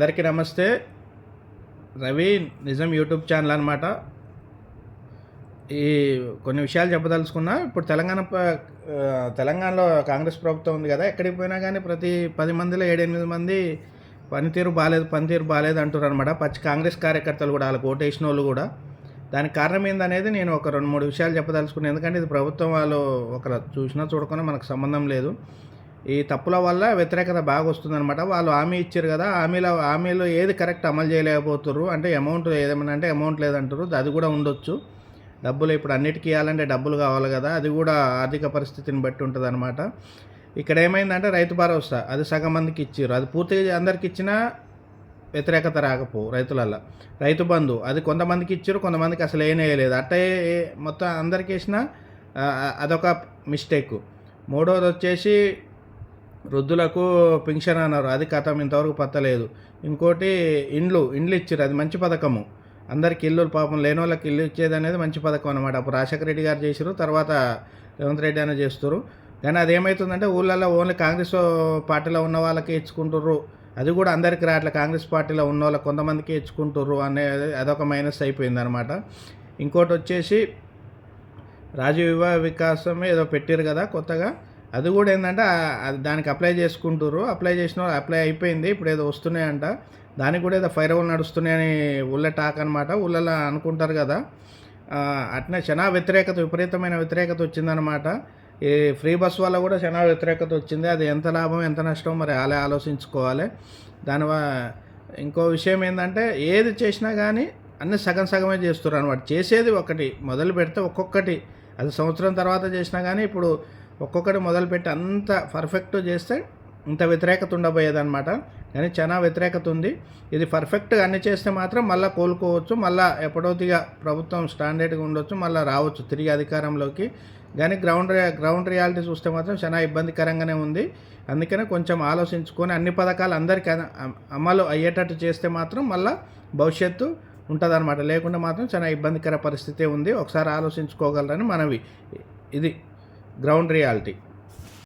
అందరికీ నమస్తే. రవి నిజం యూట్యూబ్ ఛానల్ అనమాట ఈ కొన్ని విషయాలు చెప్పదలుచుకున్నా ఇప్పుడు తెలంగాణ తెలంగాణలో కాంగ్రెస్ ప్రభుత్వం ఉంది కదా ఎక్కడికి పోయినా కానీ ప్రతి పది మందిలో ఏడెనిమిది మంది పనితీరు బాగాలేదు పనితీరు బాగాలేదు అంటారు అనమాట పచ్చి కాంగ్రెస్ కార్యకర్తలు కూడా వాళ్ళకి ఓటేసిన వాళ్ళు కూడా. దానికి కారణం ఏందనేది నేను ఒక రెండు మూడు విషయాలు చెప్పదలుచుకున్నాను ఎందుకంటే ఇది ప్రభుత్వం వాళ్ళు ఒకరు చూసినా చూడకుండా మనకు సంబంధం లేదు. ఈ తప్పుల వల్ల వ్యతిరేకత బాగా వస్తుందన్నమాట. వాళ్ళు హామీ ఇచ్చారు కదా హామీలో హామీలో ఏది కరెక్ట్ అమలు చేయలేకపోతున్నారు అంటే అమౌంట్ ఏదేమన్నా అంటే అమౌంట్ లేదంటారు అది కూడా ఉండొచ్చు. డబ్బులు ఇప్పుడు అన్నిటికీ ఇవ్వాలంటే డబ్బులు కావాలి కదా అది కూడా ఆర్థిక పరిస్థితిని బట్టి ఉంటుంది అనమాట ఇక్కడ ఏమైందంటే రైతు భరోసా అది సగం మందికి ఇచ్చారు అది పూర్తిగా అందరికి ఇచ్చినా వ్యతిరేకత రాకపో రైతులల్లో. రైతు బంధు అది కొంతమందికి ఇచ్చారు కొంతమందికి అసలు ఏం వేయలేదు అట్టే మొత్తం అందరికి వేసినా అదొక మిస్టేక్ మూడోది వచ్చేసి వృద్ధులకు పింఛన్ అన్నారు. అది కథం. ఇంతవరకు పత్తలేదు. ఇంకోటి ఇండ్లు ఇండ్లు ఇచ్చారు అది మంచి పథకము. అందరికి ఇల్లు పాపం లేని వాళ్ళకి ఇల్లు ఇచ్చేది అనేది మంచి పథకం అనమాట అప్పుడు రాజశేఖర రెడ్డి గారు చేశారు తర్వాత రేవంత్ రెడ్డి అనే చేస్తారు కానీ అది ఏమవుతుందంటే ఊళ్ళల్లో ఓన్లీ కాంగ్రెస్ పార్టీలో ఉన్న వాళ్ళకి ఇచ్చుకుంటుర్రు. అది కూడా అందరికీ రావట్లే. కాంగ్రెస్ పార్టీలో ఉన్న వాళ్ళకి కొంతమందికి ఇచ్చుకుంటుర్రు అనేది అదొక మైనస్ అయిపోయింది అనమాట ఇంకోటి వచ్చేసి రాజీవ వికాసం ఏదో పెట్టారు కదా కొత్తగా. అది కూడా ఏంటంటే అది దానికి అప్లై చేసుకుంటారు అప్లై చేసిన వాళ్ళు అప్లై అయిపోయింది. ఇప్పుడు ఏదో వస్తున్నాయంట. దానికి కూడా ఏదో ఫైర్ అవులు నడుస్తున్నాయని ఊళ్ళ టాక్ అనమాట ఊళ్ళలో అనుకుంటారు కదా. అట్నే శనా వ్యతిరేకత విపరీతమైన వ్యతిరేకత వచ్చిందనమాట ఈ ఫ్రీ బస్ వల్ల కూడా శనా వ్యతిరేకత వచ్చింది. అది ఎంత లాభం ఎంత నష్టం మరి అలా ఆలోచించుకోవాలి. దానివల్ల ఇంకో విషయం ఏంటంటే ఏది చేసినా కానీ అన్ని సగం సగమే చేస్తారు అనమాట చేసేది ఒకటి మొదలు పెడితే ఒక్కొక్కటి. అది సంవత్సరం తర్వాత చేసినా కానీ ఇప్పుడు ఒక్కొక్కటి మొదలుపెట్టి అంత పర్ఫెక్ట్ చేస్తే ఇంత వ్యతిరేకత ఉండబోయేదన్నమాట. కానీ చాలా వ్యతిరేకత ఉంది. ఇది పర్ఫెక్ట్గా అన్ని చేస్తే మాత్రం మళ్ళీ కోలుకోవచ్చు మళ్ళీ ఎప్పుడోతిగా ప్రభుత్వం స్టాండర్డ్గా ఉండొచ్చు మళ్ళీ రావచ్చు తిరిగి అధికారంలోకి. కానీ గ్రౌండ్ రియా- గ్రౌండ్ రియాలిటీ చూస్తే మాత్రం చాలా ఇబ్బందికరంగానే ఉంది. అందుకనే కొంచెం ఆలోచించుకొని అన్ని పథకాలు అందరికీ అమలు అయ్యేటట్టు చేస్తే మాత్రం మళ్ళీ భవిష్యత్తు ఉంటుందన్నమాట. లేకుండా మాత్రం చాలా ఇబ్బందికర పరిస్థితి ఉంది. ఒకసారి ఆలోచించుకోగలరని మనవి. ఇది గ్రౌండ్ రియాలిటీ